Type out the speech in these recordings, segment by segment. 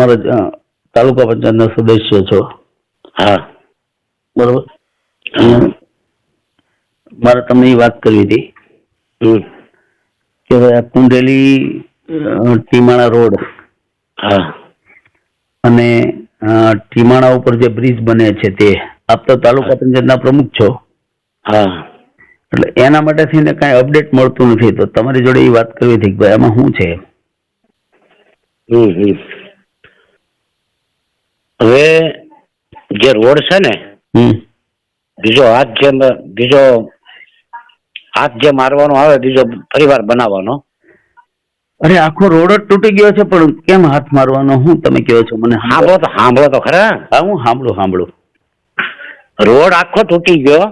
અમારા તાલુકા પંચાયતના સદસ્ય છો. હા. બરોબર? મારે તમને એ વાત કરવી હતી કે ભાઈ કુંડેલી ટીમાણા રોડ હા. અને ટીમાણા ઉપર જે બ્રિજ બને છે તે આપ તો તાલુકા પંચાયતના પ્રમુખ છો. હા. એટલે એના માટે થઈને કાંઈ અપડેટ મળતું નથી. તો તમારી જોડે એ વાત કરવી હતી કે ભાઈ આમાં શું છે? હમ હમ હવે જે રોડ છે ને બીજો હાથ જે બીજો હાથ જે મારવાનો આવે બીજો ફરીવાર બનાવવાનો. અરે આખો રોડ જ તૂટી ગયો છે પણ કેમ હાથ મારવાનો? હું તમે કહો છો મને સાંભળો. તો સાંભળો તો ખરા. હા હું સાંભળું સાંભળું. રોડ આખો તૂટી ગયો.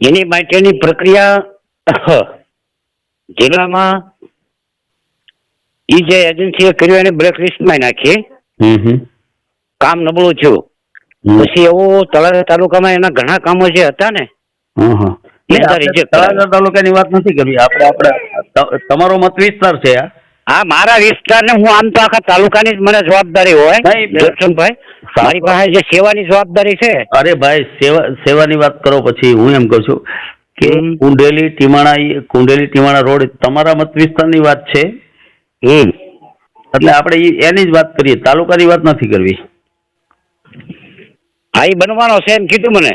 એની માટેની પ્રક્રિયા જિલ્લામાં ઈ જે એજન્સીએ કર્યું એને બ્લેક લિસ્ટમાં નાખી. હમ હમ. કામ નબળું થયું. પછી એવું તળાજા તાલુકામાં એના ઘણા કામો જે હતા ને તળાજા તાલુકાની વાત નથી કરવી આપણે આપણે તમારો મત વિસ્તાર છે હા મારા વિસ્તારને હું આમ તો આખા તાલુકાની જ મને જવાબદારી હોય દર્શનભાઈ મારી પાસે જે સેવાની જવાબદારી છે. અરે ભાઈ સેવા સેવાની વાત કરો પછી હું એમ કહું છું કે કુંડેલી ટીમાણા કુંડેલી ટીમાણા રોડ તમારા મત વિસ્તારની વાત છે? એટલે આપણે એની જ વાત કરીએ. તાલુકાની વાત નથી કરવી. હા એ બનવાનો છે એમ કીધું મને.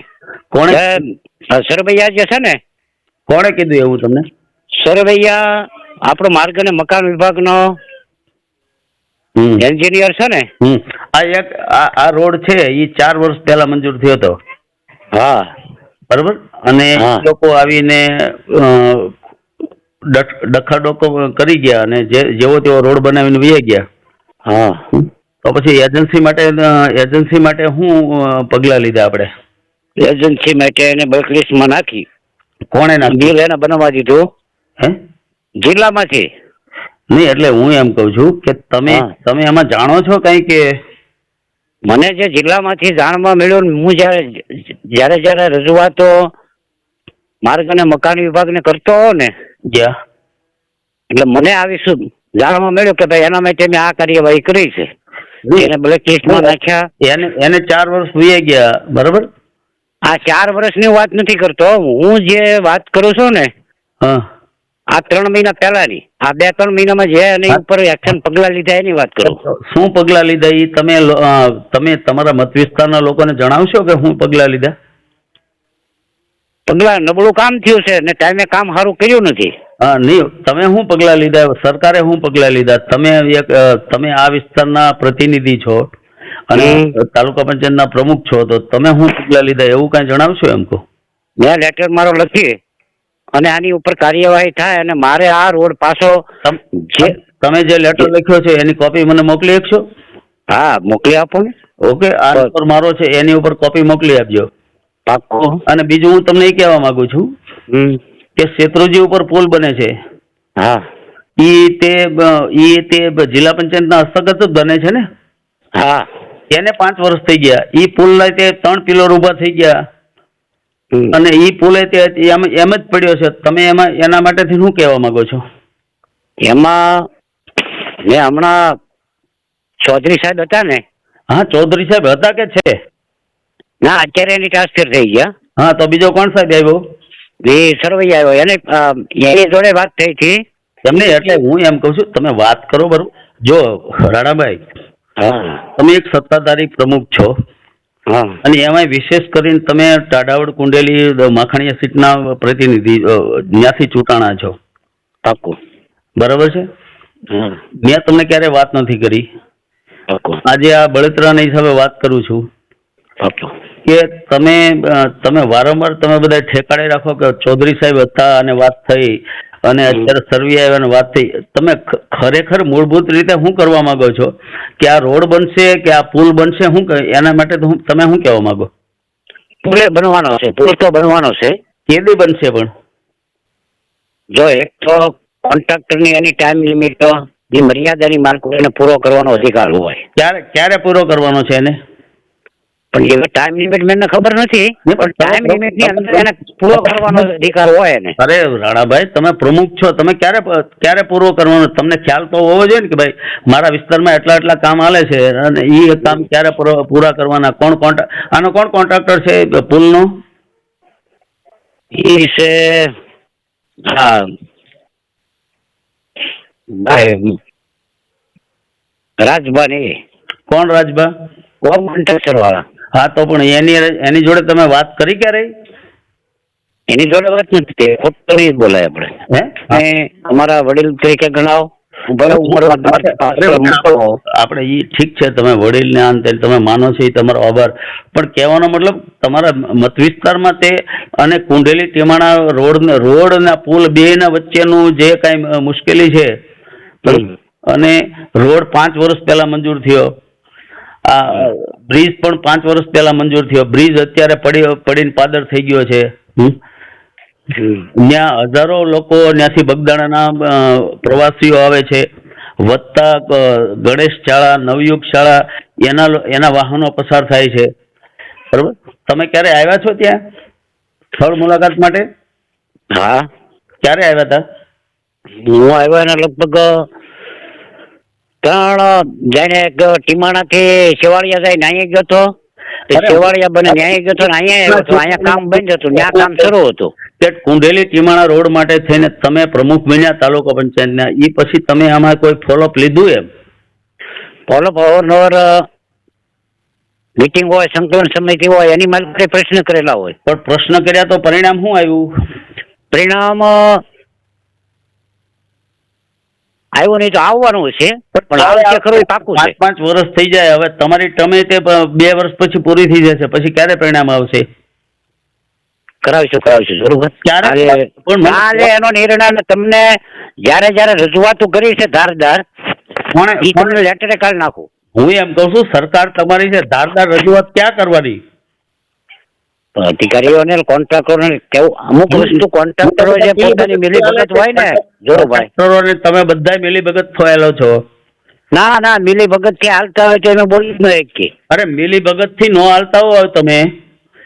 કોણે? સરભૈયા જે છે ને કોણે કીધું એવું તમને? સરભૈયા આપણો માર્ગ અને મકાન વિભાગનો નો એન્જિનિયર છે ને. આ એક આ રોડ છે એ ચાર વર્ષ પહેલા મંજૂર થયો હતો. હા. બરોબર? અને લોકો આવીને ડખાડોકો કરી ગયા અને જેવો તેવો રોડ બનાવીને વહી ગયા. હા. તો પછી એજન્સી માટે એજન્સી માટે શું પગલા લીધા આપણે? એજન્સી માટે એને બલ્ક લિસ્ટમાં નાખી. કોણે નાખ્યું? બિલ એને બનાવવા દીધું. હે? જિલ્લામાંથી. નહીં એટલે હું એમ કહું છું કે તમે તમે એમાં જાણો છો કઈ કે? મને જે જિલ્લામાંથી જાણવા મળ્યું હું જ્યારે જ્યારે જ્યારે રજૂઆતો માર્ગ અને મકાન વિભાગને કરતો હો ને એટલે મને આવી શું જાણવા મળ્યું કે ભાઈ એના માટે મેં આ કાર્યવાહી કરી છે? એને બ્લેક લિસ્ટમાં નાખ્યા. એને એને ચાર વર્ષ વીએ ગયા બરોબર? આ ચાર વર્ષની વાત નથી કરતો. હું જે વાત કરું છું ને આ ત્રણ મહિના પહેલાની. આ બે ત્રણ મહિનામાં જે એની ઉપર એક્શન પગલાં લીધા એની વાત કરું. શું પગલાં લીધા એ તમે તમે તમારા મત વિસ્તારના લોકોને જણાવશો કે હું પગલાં લીધા? પગલાં નબળું કામ થયું છે ને ટાઈમે કામ સારું કર્યું નથી. હા નહીં તમે શું પગલાં લીધા? સરકારે શું પગલાં લીધા? તમે એક તમે આ વિસ્તારના પ્રતિનિધિ છો અને તાલુકા તાલુકા પંચાયતના પ્રમુખ છો તો તમે શું પગલાં લીધા એવું કાંઈ જણાવશો એમ કહું? મેં લેટર મારો લખી અને આની ઉપર કાર્યવાહી થાય અને મારે આ રોડ પાછો તમે જે લેટર લખ્યો છે એની કોપી મને મોકલી આપશો? હા મોકલી આપો ને. ઓકે આ મારો છે એની ઉપર કોપી મોકલી આપજો. પાક્કો અને બીજું હું તમને એ કહેવા માંગુ છું કે શેત્રુજી ઉપર પુલ બને છે. હા. ઈ તે ઈ તે જિલ્લા પંચાયતના હસ્તગત જ બને છે ને? હા. એને પાંચ વર્ષ થઈ ગયા. ઈ પુલના તે ત્રણ પિલર ઊભા થઈ ગયા. અને ઈ પુલે તે એમ એમ જ પડ્યો છે. તમે એમાં એના માટેથી શું કહેવા માંગો છો? એમાં મેં હમણાં ચૌધરી સાહેબ હતા ને. હા ચૌધરી સાહેબ હતા કે છે? ના અત્યારે એની ટ્રાન્સફર થઈ ગયા હા. તો બીજો કોણ સાહેબ આવ્યો? એ સરવૈયા આવ્યો એને એની જોડે વાત થઈ હતી. એમને એટલે હું એમ કહું છું તમે વાત કરો બરું જો રાણાભાઈ હા. તમે એક સત્તાધારી પ્રમુખ છો. હા. અને એમાં વિશેષ કરીને તમે ટાઢાવડ કુંડેલી માખણીયા સીટના પ્રતિનિધિ ત્યાંથી ચૂંટાણા છો. પાકું. બરાબર છે? મેં તમને ક્યારે વાત નથી કરી. આજે આ બળતરાના હિસાબે વાત કરું છું. પાક્કું કે તમે તમે વારંવાર તમે બધા ઠેકાણે રાખો કે ચૌધરી સાહેબ હતા અને વાત થઈ અને અત્યારે સર્વે આવ્યા અને વાત થઈ. તમે ખરેખર મૂળભૂત રીતે શું કરવા માંગો છો? કે આ રોડ બનશે કે આ પુલ બનશે? શું એના માટે તો હું- તમે શું કહેવા માંગો? પુલે બનવાનો છે. પુલ તો બનવાનો છે. કેદી બનશે પણ? જો એક તો કોન્ટ્રાક્ટરની એની ટાઈમ લિમિટ એ મર્યાદાની માર્ક એને પૂરો કરવાનો અધિકાર હોય. ક્યારે ક્યારે પૂરો કરવાનો છે એને? પણ એ ટાઈમ લિમિટ મને ખબર નથી. પણ ટાઈમ લિમિટની અંદર એને પૂરો કરવાનો અધિકાર હોય ને અરે રાણાભાઈ તમે પ્રમુખ છો તમે ક્યારે ક્યારે પૂરો કરવાનો? તમને ખ્યાલ તો હોવો જોઈએ ને કે ભાઈ મારા વિસ્તારમાં એટલા એટલા કામ હાલે છે અને એ કામ ક્યારે પૂરા કરવાના? કોણ કોન્ટ્રાક્ટ આનો કોણ કોન્ટ્રાક્ટર છે પુલનો? એ છે હા. ભાઈ રાજભાઈ કોણ રાજભા? કોણ કોન્ટ્રાક્ટર વાળા હા તો પણ એની એની જોડે તમે વાત કરી ક્યારે એની જોડે વાત નથી ખોટું જ બોલાય આપણે. હે? અમારા વડીલ તરીકે ગણાવો. આપણે એ ઠીક છે તમે વડીલને આ ને તે તમે માનો છો એ તમારો આભાર. પણ કહેવાનો મતલબ તમારા મત વિસ્તારમાં તે અને કુંડેલી ટેમાણા રોડ રોડ ના પુલ બે ના વચ્ચેનું જે કાંઈ મુશ્કેલી છે અને રોડ પાંચ વર્ષ પહેલા મંજૂર થયો. આ બ્રિજ પણ પાંચ વર્ષ પહેલા મંજૂર થયો. બ્રિજ અત્યારે પડી પડીને પાદર થઈ ગયો છે? ત્યાં હજારો લોકો ત્યાંથી બગદાણાના પ્રવાસીઓ આવે છે. વધતા ગણેશ શાળા નવયુગ શાળા એના એના વાહનો પસાર થાય છે. બરોબર? તમે ક્યારે આવ્યા છો ત્યાં? સ્થળ મુલાકાત માટે? હા. ક્યારે આવ્યા હતા? હું આવ્યો એના લગભગ ત્રણ જાણે ટીમાણા ટીમાણાથી શેવાળિયા જાય ન્યાય ગયો તો? શેવાળિયા બને ન્યાય ગયો તો અહીંયા આવ્યો અહીંયા કામ બંધ હતું ત્યાં કામ શરૂ હતું. કુંડેલી ટીમાણા રોડ માટે થઈને તમે પ્રમુખ બન્યા તાલુકા પંચાયતના એ પછી તમે આમાં કોઈ ફોલોઅપ લીધું એમ? ફોલોઅપ અવારનવાર મીટિંગ હોય સંકલન સમિતિ હોય એની મારફતે પ્રશ્ન કરેલા હોય. પણ પ્રશ્ન કર્યા તો પરિણામ શું આવ્યું? પરિણામ આવ્યું નહીં તો આવવાનું છે પણ આવશે ખરો એ પાકું છે. પાંચ વર્ષ થઈ જાય હવે તમારી ટમે તે બે વર્ષ પછી પૂરી થઈ જશે પછી ક્યારે પરિણામ આવશે? કરાવીશું કરાવીશું બરોબર પણ મને- એનો નિર્ણય તમને જ્યારે જ્યારે રજૂઆતો કરી છે ધારદાર એ લેટરે કાઢી નાખું. હું એમ કહું છું સરકાર તમારી છે ધારદાર રજૂઆત ક્યાં કરવાની? અધિકારીઓને કોન્ટ્રાક્ટરોને કેવું અમુક વસ્તુ કોન્ટ્રાક્ટરો જે પોતાની મિલીભગત હોય ને. જો ભાઈ. કોન્ટ્રાક્ટરોને તમે બધા મિલીભગત થયેલો છો. ના ના મિલીભગતથી હાલતા હોય તો એમે બોલી ન એક કે. અરે મિલીભગતથી નો હાલતા હોય તમે.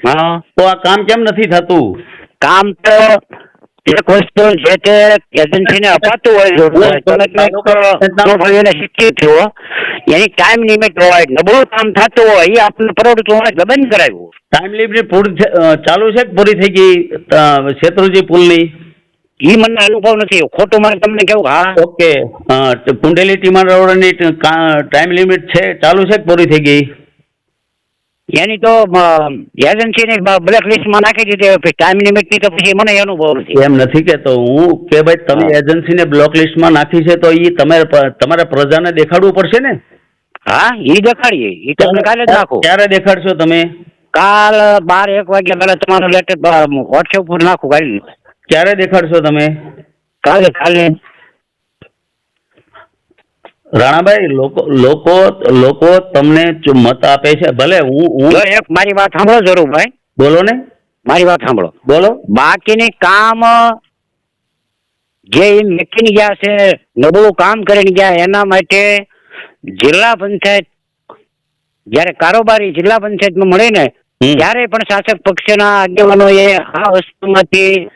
હા. તો આ કામ કેમ નથી થતું? કામ તો એક વસ્તુ જે તે એજન્સીને અપાતું હોય તમે શીખ્યું થયો એની ટાઈમ લિમિટ હોય નબળું કામ થતું હોય એ આપણે ગમે બંધ કરાવ્યું ટાઈમ લિમિટ પૂરી ચાલુ છે પૂરી થઈ ગઈ શેત્રુજી પુલની? એ મને અનુભવ નથી ખોટું મારે તમને કેવું હા. ઓકે કુંડેલી ટીમા રોડની ટાઈમ લિમિટ છે ચાલુ છે પૂરી થઈ ગઈ? એની તો એજન્સીને બ્લેક લિસ્ટમાં નાખી દીધી ટાઈમ લિમિટની તો પછી મને અનુભવ નથી. એમ નથી કેતો હું કે ભાઈ તમે. એજન્સીને બ્લોક લિસ્ટમાં નાખી છે તો એ તમે પ- તમારે પ્રજાને દેખાડવું પડશે ને? હા એ દેખાડીએ એ તમને કાલે જ નાખો. ક્યારે દેખાડશો તમે? કાલ બાર એક વાગ્યા પહેલા તમારો લેટર વોટ્સએપ પર નાખું કાઢી ક્યારે દેખાડશો તમે? કાલે કાલે. રાણાભાઈ લોકો લોકો લોકો તમને મત આપે છે ભલે હું હું એક મારી વાત સાંભળો જરૂર ભાઈ. બોલો ને. મારી વાત સાંભળો. બોલો. બાકીની કામ જે મેકીને ગયા છે નબળું કામ કરીને ગયા એના માટે જિલ્લા પંચાયત જ્યારે કારોબારી જિલ્લા પંચાયતમાં મળે ને. ત્યારે પણ શાસક પક્ષના આગેવાનો એ આ વસ્તુમાંથી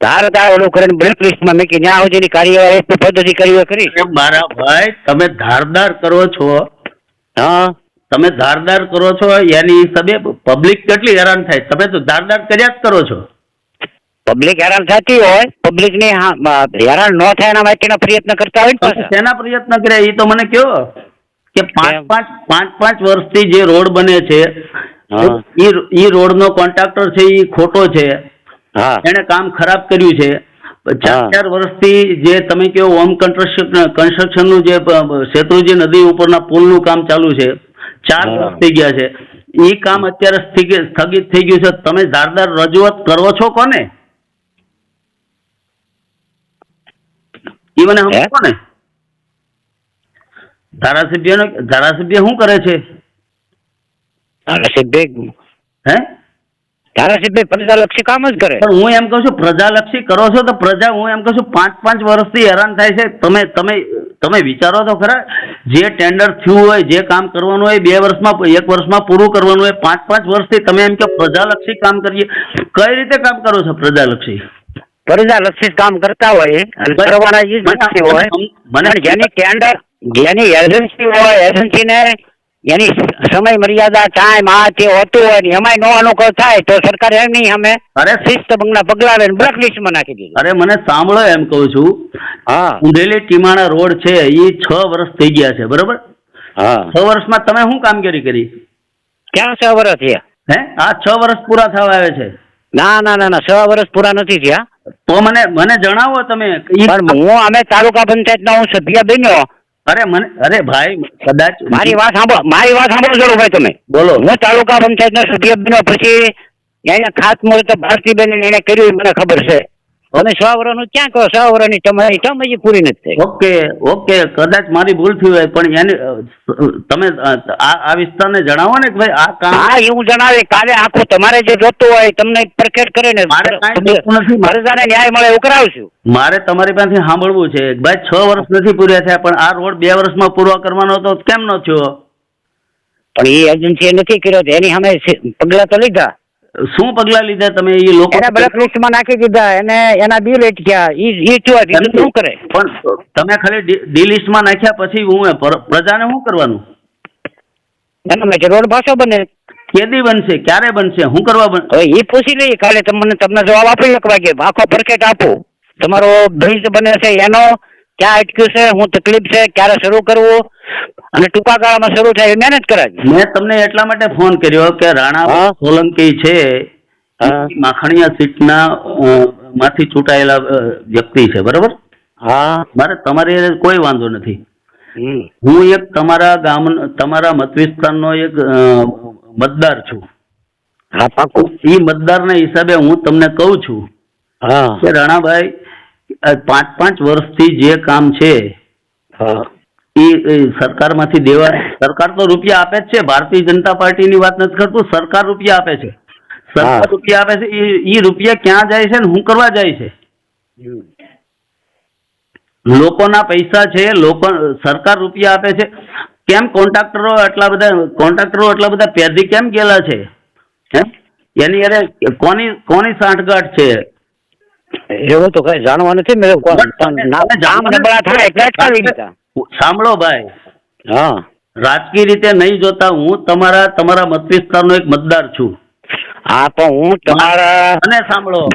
ધારદાર ઓલું કરીને બ્લેક લિસ્ટમાં મૂકી ત્યાં સુધીની કાર્યવાહી પદ્ધતિ કરી કરી મારા ભાઈ તમે ધારદાર કરો છો. હા. તમે ધારદાર કરો છો એની સબે પબ્લિક કેટલી હેરાન થાય? તમે તો ધારદાર કર્યા જ કરો છો. પબ્લિક હેરાન થતી હોય પબ્લિક ને હેરાન ન થાય એના માટેના પ્રયત્ન કરતા હોય ને તમે પ્રયત્ન કર્યા? એ તો મને કયો કે પાંચ? પાંચ પાંચ પાંચ વર્ષથી જે રોડ બને છે ઈ રોડનો કોન્ટ્રાક્ટર છે એ ખોટો છે. એણે કામ ખરાબ કર્યું છે. ચાર ચાર વર્ષથી જે તમે કહો હોમ કન્સ્ટ્રક્શન કન્સ્ટ્રક્શનનું જે શેત્રુજી નદી ઉપરના પુલનું કામ ચાલુ છે ચાર વર્ષ થઈ ગયા છે. એ કામ અત્યારે સ્થગિત થઈ ગયું છે. તમે ધારદાર રજૂઆત કરો છો કોને? એ મને કોને સમજો ને ધારાસભ્યનો ધારાસભ્ય શું કરે છે? ધારાસભ્ય હે? ધારાસભ્ય પ્રજાલક્ષી કામ જ કરે. પણ હું એમ કહું છું પ્રજાલક્ષી કરો છો તો પ્રજા હું એમ કહું છું પાંચ પાંચ વર્ષથી હેરાન થાય છે. તમે તમે તમે વિચારો તો ખરા જે ટેન્ડર થયું હોય જે કામ કરવાનું હોય બે વર્ષમાં એક વર્ષમાં પૂરું કરવાનું હોય પાંચ પાંચ વર્ષથી તમે એમ કે પ્રજાલક્ષી કામ કરીએ. કઈ રીતે કામ કરો છો પ્રજાલક્ષી? પ્રજાલક્ષી કામ કરતા હોય અને કરવાના હોય. મને- જેની ટેન્ડર જેની એજન્સી હોય એજન્સીને એની સમય મર્યાદા ટાઈમ આ તે હોતું હોય ને એમાંય નો અનુકૂળ થાય તો સરકારે એમની અમે અરે શિસ્ત ભંગના પગલા લઈને બ્લેક લિસ્ટમાં નાખી દીધું. અરે મને સાંભળો એમ કહું છું. હા. ઉંધેલી ટીમાણા રોડ છે એ છ વર્ષ થઈ ગયા છે બરોબર? હા. છ વર્ષમાં તમે શું કામગીરી કરી? ક્યાં છ વર્ષ થયા? હે? આ છ વર્ષ પૂરા થવા આવે છે. ના ના ના ના છ વર્ષ પૂરા નથી થયા. તો મને મને જણાવો તમે હું અમે તાલુકા પંચાયતના હું સભ્ય બન્યો અરે મને અરે ભાઈ કદાચ મારી વાત સાંભળો મારી વાત સાંભળો જરૂર ભાઈ તમે. બોલો. હું તાલુકા પંચાયતના સભ્ય બન્યો પછી એને ખાતમુહૂર્ત ભારતીબેન એને કર્યું મને ખબર છે. તમે સો વર્ષનું ક્યાં કહો? સો વર્ષની તમારી ટર્મ હજી પૂરી નથી થઈ. ઓકે ઓકે કદાચ મારી ભૂલ થઈ હોય પણ એને તમે આ આ વિસ્તારને જણાવો ને કે ભાઈ આ કામ હા એવું જણાવે. કાલે આખું તમારે જે જોતું હોય તમને પરખેટ કરીને મારે નથી. પ્રજાને ન્યાય મળે એવું કરાવશું. મારે તમારી પાસેથી સાંભળવું છે ભાઈ છ વર્ષ નથી પૂર્યા થયા પણ આ રોડ બે વર્ષમાં પૂરો કરવાનો હતો તો કેમ ન થયો? પણ એ એજન્સીએ નથી કર્યો એની સામે પગલા તો લીધા. શું પગલાં લીધા તમે એ લોકો? એને બ્લેક લિસ્ટમાં નાખી દીધા એને એના બિલ અટક્યા ઈ ઈ શું કરે? પણ તમે ખાલી ડી- લિસ્ટમાં નાખ્યા પછી હું એ પ્રજાને શું કરવાનું? એના મેં રોડ પાછો બને. કેદી બનશે ક્યારે બનશે હું કરવા બન એ પૂછી લઈએ કાલે તમને તમને જવાબ આપી એક કે આખો પરકેટ આપો. તમારો ભવિષ્ય બને છે એનો ક્યાં અટક્યું છે હું તકલીફ છે ક્યારે શરૂ કરવું અને ટૂંકા ગાળામાં શરૂ થાય એ મેનેજ કરાય મેં તમને એટલા માટે ફોન કર્યો કે રાણા સોલંકી છે. માખણીયા સીટના માંથી ચૂંટાયેલા વ્યક્તિ છે બરોબર? હા. મારે તમારી કોઈ વાંધો નથી. હું એક તમારા ગામ તમારા મત વિસ્તારનો એક મતદાર છું. હા પાકું. એ મતદારના હિસાબે હું તમને કહું છું હા. કે રાણાભાઈ પાંચ પાંચ વર્ષથી જે કામ છે હા. એ સરકારમાંથી દેવા સરકાર તો રૂપિયા આપે જ છે. ભારતીય જનતા પાર્ટીની વાત નથી કરતું. સરકાર રૂપિયા આપે છે. સરકાર રૂપિયા આપે છે. એ રૂપિયા ક્યાં જાય છે ને શું કરવા જાય છે? લોકોના પૈસા છે. લોકો સરકાર રૂપિયા આપે છે. કેમ કોન્ટ્રાક્ટરો આટલા બધા કોન્ટ્રાક્ટરો આટલા બધા પેરથી કેમ ગયેલા છે? હે? એની અરે કોની કોની સાંઠગાંઠ છે? એવું તો કઈ જાણવા નથી. મેં નામ નબળા થાય એટલે સાંભળો ભાઈ. હા. રાજકીય રીતે નહીં જોતા હું તમારા તમારા મત વિસ્તારનો એક મતદાર છું. હા પણ હું તમારા અને સાંભળો.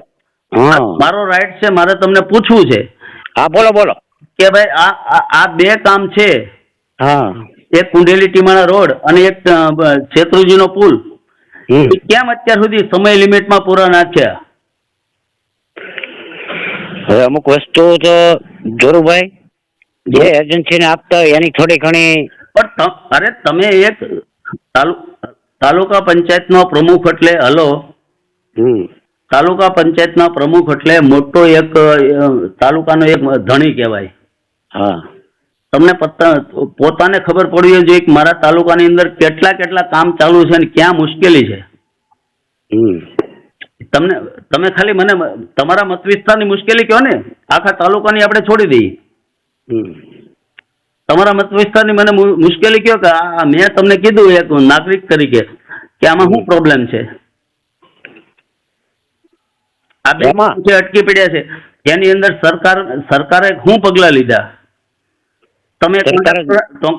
હા. મારો રાઈટ છે મારે તમને પૂછવું છે. હા બોલો બોલો. કે ભાઈ આ આ- બે કામ છે. હા. એક કુંડેલી ટીમાણા રોડ અને એક શેત્રુજીનો પુલ. કેમ અત્યાર સુધી સમય લિમિટમાં પૂરા નાખ્યા? હવે અમુક વસ્તુ તો જોરુભાઈ જે એજન્સીને આપતા હોય એની થોડી ઘણી પણ અરે તમે એક તાલુકા પંચાયતનો પ્રમુખ એટલે હલો. તાલુકા પંચાયતના પ્રમુખ એટલે મોટો એક તાલુકાનો એક ધણી કહેવાય હા તમને પોતાને ખબર પડવી જોઈએ કે મારા તાલુકાની અંદર કેટલા કેટલા કામ ચાલુ છે અને ક્યાં મુશ્કેલી છે. તમને તમે ખાલી મને તમારા મત વિસ્તારની મુશ્કેલી કહો ને આખા તાલુકાની આપણે છોડી દઈએ. તમારા મત વિસ્તારની મને મુશ્કેલી કહો કે મેં તમને કીધું એક નાગરિક તરીકે કે આમાં શું પ્રોબ્લેમ છે? આ બે જે અટકી પડ્યા છે એની અંદર સરકાર સરકારે શું પગલાં લીધા? તમે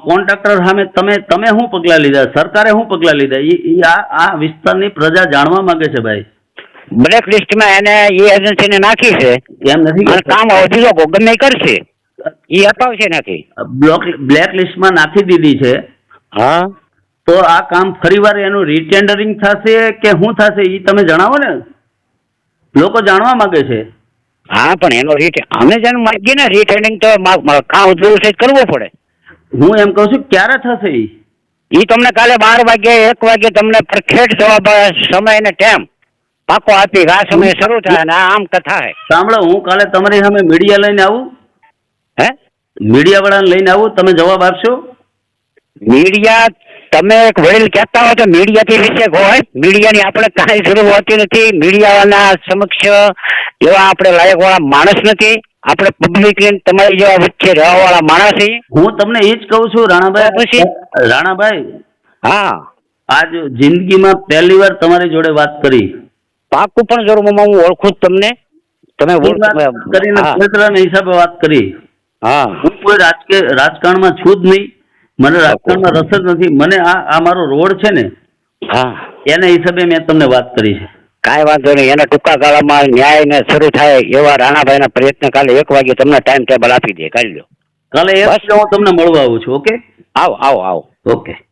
કોન્ટ્રાક્ટર સામે તમે તમે શું પગલાં લીધા? સરકારે શું પગલાં લીધા? ઈ આ આ વિસ્તારની પ્રજા જાણવા માંગે છે ભાઈ. બ્લેક લિસ્ટમાં એને એ એજન્સીને નાખી છે. એમ નથી કામ હવે લોકો ગમે કરશે. એ અપાવશે નથી. બ્લોક બ્લેક લિસ્ટમાં નાખી દીધી છે. હા. તો આ કામ ફરીવાર એનું રીટેન્ડરિંગ થશે કે શું થશે એ તમે જણાવો ને? લોકો જાણવા માંગે છે. હા પણ એનો રીટ અમે જેને માગીએ ને રીટેન્ડિંગ તો કામ છે કરવું પડે. હું એમ કહું છું ક્યારે થશે એ એ તમને કાલે બાર વાગે એક વાગે તમને પરખેટ જવાબ સમય ને ટાઈમ. પાકો આપી આ સમય શરૂ થાય અને આ આમ કથા સાંભળો હું કાલે તમારી સામે મીડિયા લઈને આવું. હે? મીડિયા વાળાને લઈને આવું તમે જવાબ આપશો? મીડિયા તમે એક વડીલ કહેતા હોય તો મીડિયાથી વિશે હોય મીડિયાની આપણે કાંઈ જરૂર હોતી નથી. મીડિયાના સમક્ષ એવા આપણે લાયક વાળા માણસ નથી. આપણે પબ્લિક તમારી જેવા વચ્ચે રહેવાવાળા માણસ હું તમને એ જ કહું છું રાણાભાઈ? રાણાભાઈ હા. આજ જિંદગીમાં પહેલી વાર તમારી જોડે વાત કરી. પાકું પણ જરૂર હું ઓળખું તમને. તમે વાત કરીને હિસાબે વાત કરી. હા. હું કોઈ રાજકારણમાં છું જ નહીં. મને રાજકારણમાં રસ જ નથી. મને આ આ મારો રોડ છે ને હા. એના હિસાબે મેં તમને વાત કરી છે. કાંઈ વાંધો નહીં. એના ટૂંકા ગાળામાં ન્યાય ને શરૂ થાય એવા રાણાભાઈના પ્રયત્ન કાલે એક વાગે તમને ટાઈમ ટેબલ આપી દે. કાઢી લો કાલે એક. હું તમને મળવા આવું છું ઓકે? આવો આવો આવો. ઓકે.